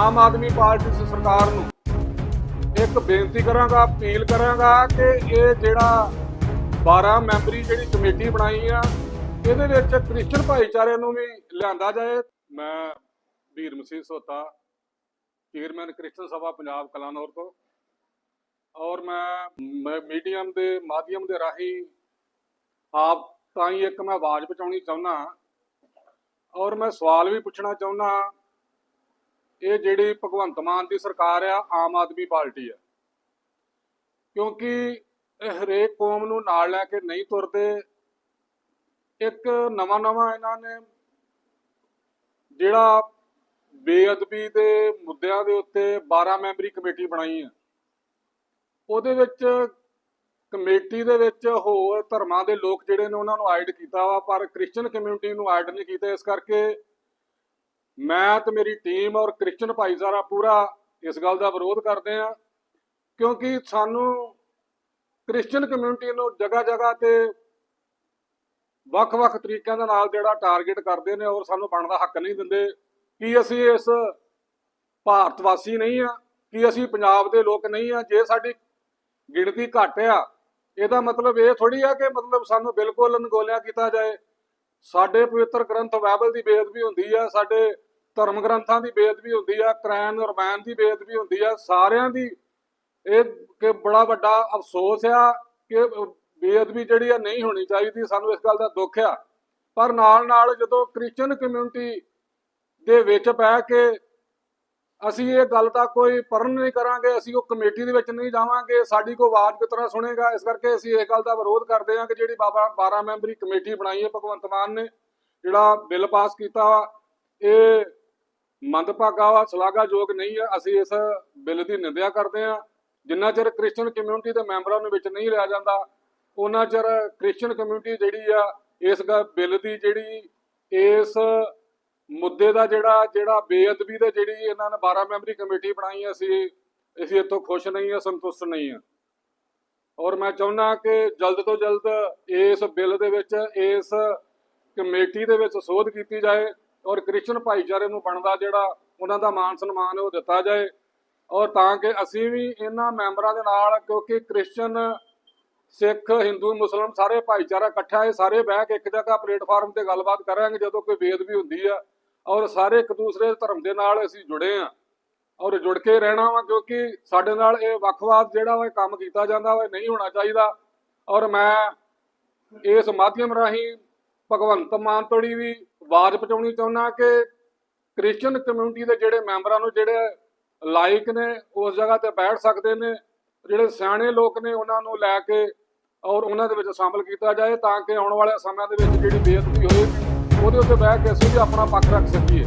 Aam Aadmi party ਸਰਕਾਰ ਨੂੰ ਇੱਕ ਬੇਨਤੀ ਕਰਾਂਗਾ, ਅਪੀਲ ਕਰਾਂਗਾ ਕਿ ਇਹ ਜਿਹੜਾ 12 ਮੈਂਬਰੀ ਜਿਹੜੀ ਕਮੇਟੀ ਬਣਾਈ ਆ, ਇਹਦੇ ਵਿੱਚ ਕ੍ਰਿਸਚਨ ਭਾਈਚਾਰੇ ਨੂੰ ਵੀ ਲਿਆਂਦਾ ਜਾਏ। ਮੈਂ ਵੀਰ ਮਸੀਹ ਸੋਤਾ, ਚੇਅਰਮੈਨ ਕ੍ਰਿਸਚਨ ਸਭਾ ਪੰਜਾਬ ਕਲਾਨੌਰ ਤੋਂ। ਔਰ ਮੈਂ ਮੀਡੀਅਮ ਦੇ, ਮਾਧਿਅਮ ਦੇ ਰਾਹੀਂ ਆਪ ਤਾਂ ਹੀ ਇੱਕ ਮੈਂ ਆਵਾਜ਼ ਪਹੁੰਚਾਉਣੀ ਚਾਹੁੰਦਾ ਔਰ ਮੈਂ ਸਵਾਲ ਵੀ ਪੁੱਛਣਾ ਚਾਹੁੰਦਾ ਇਹ ਜਿਹੜੀ ਭਗਵੰਤ ਮਾਨ ਦੀ ਸਰਕਾਰ ਆ, ਆਮ ਆਦਮੀ ਪਾਰਟੀ ਆ। ਕਿਉਂਕਿ ਇਹ ਹਰੇਕ ਕੌਮ ਨੂੰ ਨਾਲ ਲੈ ਕੇ ਨਹੀਂ ਤੁਰਦੇ, ਇੱਕ ਨਵਾਂ ਨਵਾਂ ਇਹਨਾਂ ਨੇ ਜਿਹੜਾ ਬੇਅਦਬੀ ਦੇ ਮੁੱਦਿਆਂ ਦੇ ਉੱਤੇ 12 ਮੈਂਬਰੀ ਕਮੇਟੀ ਬਣਾਈ ਆ। ਉਹਦੇ ਵਿੱਚ ਕਮੇਟੀ ਦੇ ਵਿੱਚ ਹੋਰ ਧਰਮਾਂ ਦੇ ਲੋਕ ਜਿਹੜੇ ਨੇ ਉਹਨਾਂ ਨੂੰ ਐਡ ਕੀਤਾ ਵਾ, ਪਰ ਕ੍ਰਿਸਚੀਅਨ ਕਮਿਊਨਿਟੀ ਨੂੰ ਐਡ ਨਹੀਂ ਕੀਤਾ। ਇਸ ਕਰਕੇ ਮੈਂ ਤੇ ਮੇਰੀ ਟੀਮ ਔਰ ਕ੍ਰਿਸਚਨ ਭਾਈਚਾਰਾ ਪੂਰਾ ਇਸ ਗੱਲ ਦਾ ਵਿਰੋਧ ਕਰਦੇ ਆ ਕਿਉਂਕਿ ਸਾਨੂੰ ਕ੍ਰਿਸਚਨ ਕਮਿਊਨਿਟੀ ਨੂੰ ਜਗ੍ਹਾ ਜਗ੍ਹਾ ਤੇ ਵੱਖ-ਵੱਖ ਤਰੀਕਿਆਂ ਦੇ ਨਾਲ ਜਿਹੜਾ ਟਾਰਗੇਟ ਕਰਦੇ ਨੇ ਔਰ ਸਾਨੂੰ ਬਣਦਾ ਹੱਕ ਨਹੀਂ ਦਿੰਦੇ, ਕੀ ਅਸੀਂ ਇਸ ਭਾਰਤ ਵਾਸੀ ਨਹੀਂ ਆ ਕੀ ਅਸੀਂ ਪੰਜਾਬ ਦੇ ਲੋਕ ਨਹੀਂ ਆ ਜੇ ਸਾਡੀ ਗਿਣਤੀ ਘੱਟ ਆ, ਇਹਦਾ ਮਤਲਬ ਇਹ ਥੋੜੀ ਆ ਕਿ ਮਤਲਬ ਸਾਨੂੰ ਬਿਲਕੁਲ ਅਨਗੋਲਿਆ ਕੀਤਾ ਜਾਏ। ਸਾਡੇ ਪਵਿੱਤਰ ਗ੍ਰੰਥ ਬਾਈਬਲ ਦੀ ਬੇਅਦਬੀ ਹੁੰਦੀ ਆ, ਸਾਡੇ ਧਰਮ ਗ੍ਰੰਥਾਂ ਦੀ ਬੇਅਦਬੀ ਹੁੰਦੀ ਆ, ਕੁਰਾਨ, ਰਮਾਇਣ ਦੀ ਬੇਅਦਬੀ ਹੁੰਦੀ ਆ, ਸਾਰਿਆਂ ਦੀ ਇਹ ਕਿ ਬੜਾ ਵੱਡਾ ਅਫਸੋਸ ਆ ਕਿ ਬੇਅਦਬੀ ਜਿਹੜੀ ਆ ਨਹੀਂ ਹੋਣੀ ਚਾਹੀਦੀ, ਸਾਨੂੰ ਇਸ ਗੱਲ ਦਾ ਦੁੱਖ ਆ। ਪਰ ਨਾਲ ਨਾਲ ਜਦੋਂ ਕ੍ਰਿਸਚੀਅਨ ਕਮਿਊਨਿਟੀ ਦੇ ਵਿੱਚ ਪੈ ਕੇ ਅਸੀਂ ਇਹ ਗੱਲ ਤਾਂ ਕੋਈ ਪਰਨ ਨਹੀਂ ਕਰਾਂਗੇ, ਅਸੀਂ ਉਹ ਕਮੇਟੀ ਦੇ ਵਿੱਚ ਨਹੀਂ ਜਾਵਾਂਗੇ, ਸਾਡੀ ਕੋਈ ਆਵਾਜ਼ ਕਿਸ ਤਰ੍ਹਾਂ ਸੁਣੇਗਾ, ਇਸ ਕਰਕੇ ਅਸੀਂ ਇਹ ਗੱਲ ਦਾ ਵਿਰੋਧ ਕਰਦੇ ਹਾਂ ਕਿ ਜਿਹੜੀ ਬਾਬਾ 12 ਮੈਂਬਰੀ ਕਮੇਟੀ ਬਣਾਈ ਹੈ, ਭਗਵੰਤ ਮਾਨ ਨੇ, ਜਿਹੜਾ ਬਿੱਲ ਪਾਸ ਕੀਤਾ ਇਹ ਮੰਦਭਾਗਾ ਵਾ ਸ਼ਲਾਘਾਯੋਗ ਨਹੀਂ ਹੈ ਅਸੀਂ ਇਸ ਬਿੱਲ ਦੀ ਨਿੰਦਿਆ ਕਰਦੇ ਹਾਂ। ਜਿੰਨਾ ਚਿਰ ਕ੍ਰਿਸਚੀਅਨ ਕਮਿਊਨਿਟੀ ਦੇ ਮੈਂਬਰਾਂ ਨੂੰ ਵਿੱਚ ਨਹੀਂ ਲਿਆ ਜਾਂਦਾ ਉਹਨਾਂ ਚਿਰ ਕ੍ਰਿਸਚੀਅਨ ਕਮਿਊਨਿਟੀ ਜਿਹੜੀ ਆ ਇਸ ਗ- ਬਿੱਲ ਦੀ ਜਿਹੜੀ ਇਸ ਮੁੱਦੇ ਦਾ ਜਿਹੜਾ ਜਿਹੜਾ ਬੇਅਦਬੀ ਦੇ ਜਿਹੜੀ ਇਹਨਾਂ ਨੇ 12 ਮੈਂਬਰੀ ਕਮੇਟੀ ਬਣਾਈ ਹੈ, ਅਸੀਂ ਅਸੀਂ ਇੱਥੋਂ ਖੁਸ਼ ਨਹੀਂ ਹਾਂ ਸੰਤੁਸ਼ਟ ਨਹੀਂ ਹਾਂ ਔਰ ਮੈਂ ਚਾਹੁੰਦਾ ਕਿ ਜਲਦ ਤੋਂ ਜਲਦ ਇਸ ਬਿੱਲ ਦੇ ਵਿੱਚ ਇਸ ਕਮੇਟੀ ਦੇ ਵਿੱਚ ਸੋਧ ਕੀਤੀ ਜਾਏ। ਔਰ ਕ੍ਰਿਸਚਨ ਭਾਈਚਾਰੇ ਨੂੰ ਬਣਦਾ ਜਿਹੜਾ ਉਹਨਾਂ ਦਾ ਮਾਨ ਸਨਮਾਨ ਉਹ ਦਿੱਤਾ ਜਾਏ। ਔਰ ਤਾਂ ਕਿ ਅਸੀਂ ਵੀ ਇਹਨਾਂ ਮੈਂਬਰਾਂ ਦੇ ਨਾਲ, ਕਿਉਂਕਿ ਕ੍ਰਿਸਚਨ ਸਿੱਖ, ਹਿੰਦੂ ਮੁਸਲਮਾਨ ਸਾਰੇ ਭਾਈਚਾਰਾ ਇਕੱਠਾ ਹੈ, ਸਾਰੇ ਬਹਿ ਕੇ ਇੱਕ ਜਗ੍ਹਾ ਪਲੇਟਫਾਰਮ ਤੇ ਗੱਲਬਾਤ ਕਰਾਂਗੇ ਜਦੋਂ ਕੋਈ ਬੇਅਦਬੀ ਹੁੰਦੀ ਆ। ਔਰ ਸਾਰੇ ਇੱਕ ਦੂਸਰੇ ਧਰਮ ਦੇ ਨਾਲ ਅਸੀਂ ਜੁੜੇ ਆ। ਔਰ ਜੁੜ ਕੇ ਰਹਿਣਾ ਵਾ, ਕਿਉਂਕਿ ਸਾਡੇ ਨਾਲ ਇਹ ਵੱਖਵਾਦ ਜਿਹੜਾ ਵਾ ਕੰਮ ਕੀਤਾ ਜਾਂਦਾ ਵਾ ਨਹੀਂ ਹੋਣਾ ਚਾਹੀਦਾ। ਔਰ ਮੈਂ ਇਸ ਮਾਧਿਅਮ ਰਾਹੀਂ ਭਗਵੰਤ ਮਾਨ ਤੋੜੀ ਵੀ ਆਵਾਜ਼ ਪਹੁੰਚਾਉਣੀ ਚਾਹੁੰਦਾ ਕਿ ਕ੍ਰਿਸਚੀਅਨ ਕਮਿਊਨਿਟੀ ਦੇ ਜਿਹੜੇ ਮੈਂਬਰਾਂ ਨੂੰ ਜਿਹੜੇ ਲਾਇਕ ਨੇ, ਉਸ ਜਗ੍ਹਾ ਤੇ ਬੈਠ ਸਕਦੇ ਨੇ, ਜਿਹੜੇ ਸਿਆਣੇ ਲੋਕ ਨੇ ਉਹਨਾਂ ਨੂੰ ਲੈ ਕੇ ਔਰ ਉਹਨਾਂ ਦੇ ਵਿੱਚ ਸ਼ਾਮਲ ਕੀਤਾ ਜਾਏ ਤਾਂ ਕਿ ਆਉਣ ਵਾਲੇ ਸਮਿਆਂ ਦੇ ਵਿੱਚ ਜਿਹੜੀ ਬੇਅਦਬੀ ਹੋਏਗੀ ਉਹਦੇ ਉੱਤੇ ਬਹਿ ਕੇ ਅਸੀਂ ਵੀ ਆਪਣਾ ਪੱਖ ਰੱਖ ਸਕੀਏ।